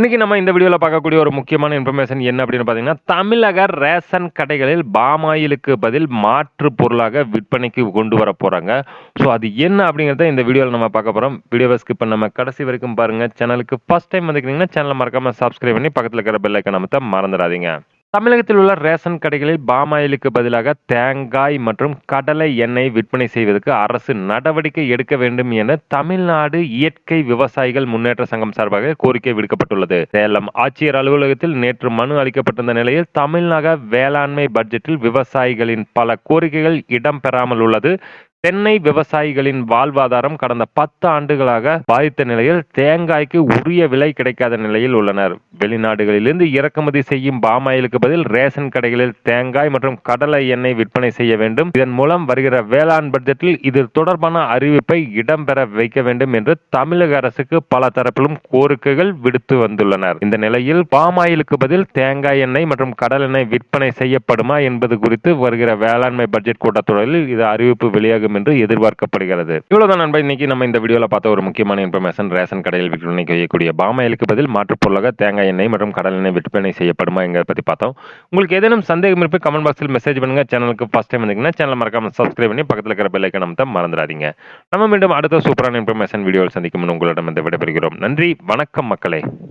இன்றைக்கி நம்ம இந்த வீடியோவில் பார்க்கக்கூடிய ஒரு முக்கியமான இன்ஃபர்மேஷன் என்ன அப்படின்னு பார்த்தீங்கன்னா தமிழக ரேஷன் கடைகளில் பாமாயிலுக்கு பதில் மாற்று பொருளாக விற்பனைக்கு கொண்டு வர போகிறாங்க ஸோ அது என்ன அப்படிங்கிறத இந்த வீடியோவில் நம்ம பார்க்க போகிறோம் வீடியோவை ஸ்கிப் நம்ம கடைசி வரைக்கும் பாருங்கள் சேனலுக்கு ஃபஸ்ட் டைம் வந்துக்கிறீங்கன்னா சேனலை மறக்காமல் சப்ஸ்கிரைப் பண்ணி பக்கத்தில் இருக்கிற பெல் ஐக்கன் அமைத்த மறந்துடாதீங்க. தமிழகத்தில் உள்ள ரேஷன் கடைகளில் பாமாயிலுக்கு பதிலாக தேங்காய் மற்றும் கடலை எண்ணெய் விற்பனை செய்வதற்கு அரசு நடவடிக்கை எடுக்க வேண்டும் என தமிழ்நாடு இயற்கை விவசாயிகள் முன்னேற்ற சங்கம் சார்பாக கோரிக்கை விடுக்கப்பட்டுள்ளது. சேலம் ஆட்சியர் அலுவலகத்தில் நேற்று மனு அளிக்கப்பட்டிருந்த நிலையில் தமிழக வேளாண்மை பட்ஜெட்டில் விவசாயிகளின் பல கோரிக்கைகள் இடம்பெறாமல் உள்ளது. தென்னை விவசாயிகளின் வாழ்வாதாரம் கடந்த பத்து ஆண்டுகளாக பாதித்த நிலையில் தேங்காய்க்கு உரிய விலை கிடைக்காத நிலையில் உள்ளனர். வெளிநாடுகளிலிருந்து இறக்குமதி செய்யும் பாமாயிலுக்கு பதில் ரேஷன் கடைகளில் தேங்காய் மற்றும் கடலை எண்ணெய் விற்பனை செய்ய வேண்டும். இதன் மூலம் வருகிற வேளாண் பட்ஜெட்டில் இது தொடர்பான அறிவிப்பை இடம்பெற வைக்க வேண்டும் என்று தமிழக அரசுக்கு பல தரப்பிலும் கோரிக்கைகள் விடுத்து வந்துள்ளனர். இந்த நிலையில் பாமாயிலுக்கு பதில் தேங்காய் எண்ணெய் மற்றும் கடல் எண்ணெய் விற்பனை செய்யப்படுமா என்பது குறித்து வருகிற வேளாண்மை பட்ஜெட் கூட்டத்தொடரில் இது அறிவிப்பு வெளியாகும் என்று எதிர்பார்க்கப்படுகிறது. இவ்வளவுதான் நண்பா இன்னைக்கு நம்ம இந்த வீடியோல பார்த்த ஒரு முக்கியமான இன்ஃபர்மேஷன் ரேஷன் கடையில் விற்பனை செய்யக்கூடிய பாமாயிலுக்கு பதில் மாற்றுப் பொருளாக தேங்காய் எண்ணெய் மற்றும் கடல் எண்ணெய் விற்பனை செய்யப்படுமா எங்க பத்தி பார்த்தோம். உங்களுக்கு ஏதேனும் சந்தேகம் இருப்பு கமெண்ட் பாக்ஸில் மெசேஜ் பண்ணுங்க. சேனலுக்கு ஃபர்ஸ்ட் டைம் வந்தீங்கன்னா சேனல் மறக்காம சப்ஸ்கிரைப் பண்ணி பக்கத்தில் இருக்கிற பெல் ஐக்கன் மறந்துடாதீங்க. நம்ம மீண்டும் அடுத்த சூப்பரான இன்ஃபர்மேஷன் வீடியோவில் சந்திக்கும் உங்களிடம் இந்த விடைபெறுகிறோம். நன்றி வணக்கம் மக்களே.